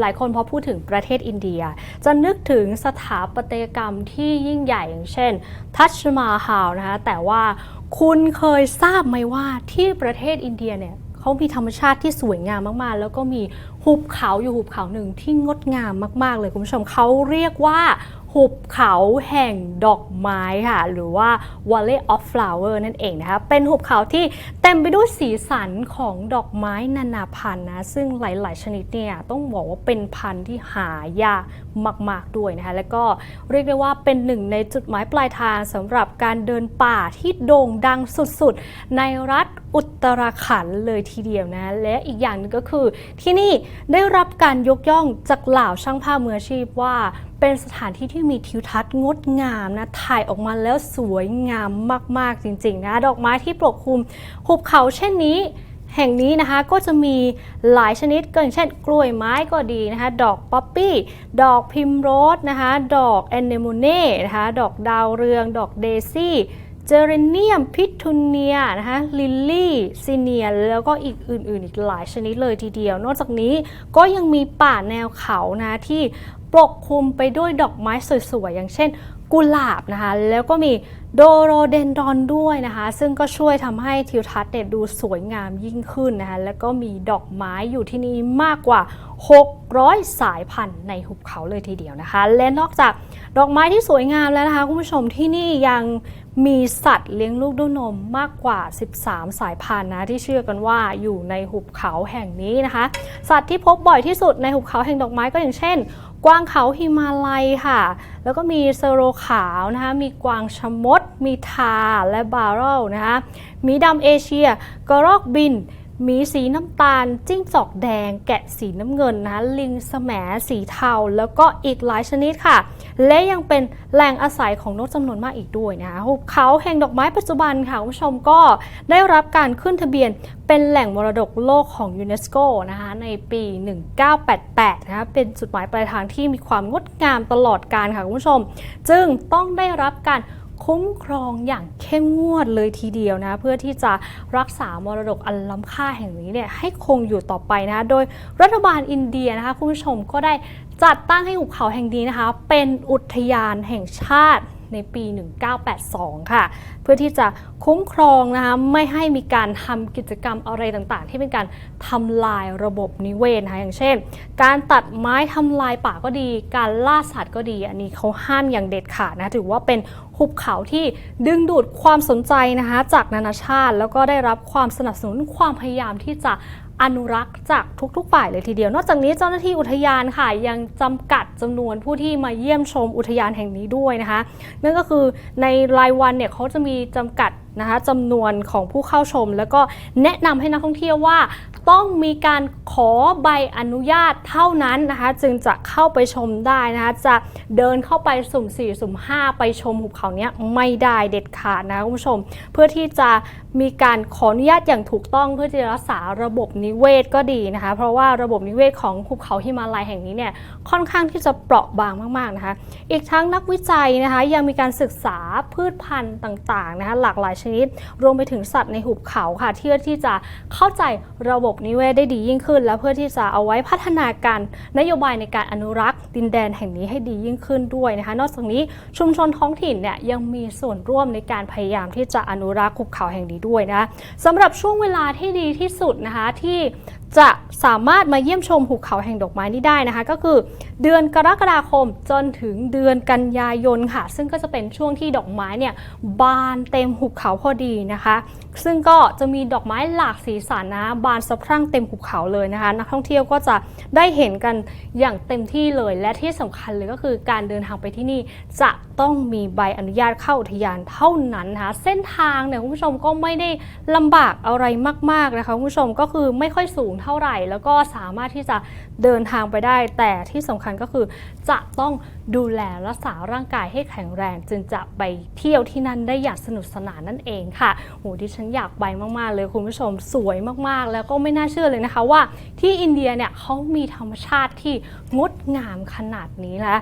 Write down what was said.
หลายคนพอพูดถึงประเทศอินเดีย จะนึกถึงสถาปัตยกรรมที่ยิ่งใหญ่อย่างเช่น ทัชมาฮาลนะคะแต่ว่าคุณเคยทราบไหมว่าที่ประเทศอินเดียเนี่ยเขามีธรรมชาติที่สวยงามมาก ๆ แล้วก็มีหุบเขาอยู่หุบเขาหนึ่งที่งดงามมาก ๆ เลยคุณผู้ชมเขาเรียกว่าหุบเขาแห่งดอกไม้ค่ะ หรือว่า Valley of Flower นั่นเองนะคะ เป็นหุบเขาที่เต็มไปด้วยสีสันของดอกไม้นานาพันธุ์นะ ซึ่งหลาย ๆ ชนิดเนี่ยต้องบอกว่าเป็นพันธุ์ที่หายากมาก ๆ ด้วยนะคะ แล้วก็เรียกได้ว่าเป็นหนึ่งในจุดหมายปลายทางสำหรับการเดินป่าที่โด่งดังสุด ๆ ในรัฐอุตราขันเลยทีเดียวนะ และอีกอย่างนึงก็คือที่นี่ได้รับการยกย่องจากเหล่าช่างภาพมืออาชีพว่า เป็นสถานที่ที่มีทิวทัศน์งดงามนะถ่ายออกมาแล้วสวยงามมากๆจริงๆนะดอกไม้ที่ปกคลุมหุบเขาเช่นนี้แห่งนี้นะคะก็จะมีหลายชนิดก็อย่างเช่น กล้วยไม้ก็ดีนะคะดอกป๊อปปี้ ดอกพิมโรสนะคะดอกแอนเนโมเน่นะคะดอกดาวเรือง ดอกเดซี่ เจเรเนียม พิทูเนียนะคะลิลลี่ซีเนียแล้วก็อีกอื่น ๆ อีกหลายชนิดเลยทีเดียว นอกจากนี้ก็ยังมีป่าแนวเขานะที่ปกคลุมไปด้วยดอกไม้สวย ๆ อย่างเช่นกุหลาบนะคะแล้วก็มีโดโรเดนดอนด้วยนะคะ ซึ่งก็ช่วยทำให้ทิวทัศน์เนี่ยดูสวยงามยิ่งขึ้นนะคะแล้วก็มีดอกไม้อยู่ที่นี่มากกว่า 600 สายพันธุ์ในหุบเขาเลยทีเดียวนะคะ และนอกจากดอกไม้ที่สวยงามแล้วนะคะคุณผู้ชมที่นี่ยัง มีสัตว์เลี้ยงลูกด้วยนมมากกว่า 13 สายพันธุ์นะที่เชื่อกันว่าอยู่ในหุบเขาแห่งนี้นะคะ สัตว์ที่พบบ่อยที่สุดในหุบเขาแห่งดอกไม้ก็อย่างเช่น กวางเขาหิมาลัยค่ะ แล้วก็มีเซโรขาวนะคะมีกวางชะมด มีทาและบาร์เรลนะคะมีดำเอเชีย กระรอกบิน หมีสีน้ำตาล จิ้งจอกแดง แกะสีน้ำเงินนะคะลิงแสมสีเทา แล้วก็อีกหลายชนิดค่ะ และยังเป็นแหล่งอาศัยของนกจำนวนมากอีกด้วยนะคะหุบเขาแห่งดอกไม้ปัจจุบันค่ะคุณผู้ชมก็ได้รับการขึ้นทะเบียนเป็นแหล่งมรดกโลกของยูเนสโกนะคะในปี 1988 นะคะเป็นจุดหมายปลายทางที่มีความงดงามตลอดการค่ะคุณผู้ชม จึงต้องได้รับการ คุ้มครองอย่างเข้มงวดเลยทีเดียวนะเพื่อที่จะรักษามรดกอันล้ำค่าแห่งนี้เนี่ยให้คงอยู่ต่อไปนะโดยรัฐบาลอินเดียนะคะคุณผู้ชมก็ได้จัดตั้งให้หุบเขาแห่งนี้นะคะ เป็นอุทยานแห่งชาติในปี 1982 ค่ะ เพื่อที่จะคุ้มครองนะคะไม่ให้มีการทำกิจกรรมอะไรต่างๆ ที่เป็นการทำลายระบบนิเวศนะคะอย่างเช่น การตัดไม้ทำลายป่าก็ดี การล่าสัตว์ก็ดี อันนี้เขาห้ามอย่างเด็ดขาดนะถือว่าเป็น หุบเขาที่ดึงดูดความสนใจนะคะจากนานาชาติ แล้วก็ได้รับความสนับสนุนความพยายามที่จะอนุรักษ์จากทุกๆฝ่ายเลยทีเดียว นอกจากนี้เจ้าหน้าที่อุทยานค่ะยังจำกัดจำนวนผู้ที่มาเยี่ยมชมอุทยานแห่งนี้ด้วยนะคะ นั่นก็คือในรายวันเนี่ยเขาจะมีจำกัด นะคะจำนวนของผู้เข้าชม แล้วก็แนะนำให้นักท่องเที่ยวว่า ต้องมีการขอใบอนุญาตเท่านั้นนะคะจึงจะเข้าไปชมได้นะคะจะเดินเข้าไปสุ่ม 4 สุ่ม 5 ไปชมหุบเขาเนี้ยไม่ได้เด็ดขาดนะคุณผู้ชม เพื่อที่จะมีการขออนุญาตอย่างถูกต้องเพื่อที่จะรักษาระบบนิเวศก็ดีนะคะ เพราะว่าระบบนิเวศของหุบเขาหิมาลัยแห่งนี้เนี่ยค่อนข้างที่จะเปราะบางมากๆนะคะ อีกทั้งนักวิจัยนะคะยังมีการศึกษาพืชพันธุ์ต่างๆนะคะหลากหลายชนิด รวมไปถึงสัตว์ในหุบเขาค่ะเพื่อที่จะเข้าใจระบบนิเวศได้ดียิ่งขึ้น และเพื่อที่จะเอาไว้พัฒนาการนโยบายในการอนุรักษ์ดินแดนแห่งนี้ให้ดียิ่งขึ้นด้วยนะคะ นอกจากนี้ชุมชนท้องถิ่นเนี่ยยังมีส่วนร่วมในการพยายามที่จะอนุรักษ์หุบเขาแห่งนี้ด้วยนะคะสำหรับช่วงเวลาที่ดีที่สุดนะคะที่จะสามารถมาเยี่ยมชมหุบเขาแห่งดอกไม้นี้ได้นะคะ ก็คือเดือนกรกฎาคมจนถึงเดือนกันยายนค่ะ ซึ่งก็จะเป็นช่วงที่ดอกไม้เนี่ยบานเต็มหุบเขาพอดีนะคะ ซึ่งก็จะมีดอกไม้หลากสีสันนะบานสะพรั่งเต็มหุบเขาเลยนะคะ นักท่องเที่ยวก็จะได้เห็นกันอย่างเต็มที่เลยและที่สำคัญเลยก็คือการเดินทางไปที่นี่จะต้องมีใบอนุญาตเข้าอุทยานเท่านั้นนะคะเส้นทางเนี่ยคุณผู้ชมก็ไม่ได้ลำบากอะไรมาก ๆนะคะคุณผู้ชมก็คือไม่ค่อยสูงเท่าไหร่ แล้วก็สามารถที่จะเดินทางไปได้ แต่ที่สำคัญก็คือจะต้องดูแลรักษาร่างกายให้แข็งแรง จึงจะไปเที่ยวที่นั่นได้อย่างสนุกสนานนั่นเองค่ะโหดิฉันอยากไปมากๆเลยคุณผู้ชมสวยมากๆ แล้วก็ไม่น่าเชื่อเลยนะคะว่าที่อินเดียเนี่ยเขามีธรรมชาติที่งด งามขนาดนี้แล้ว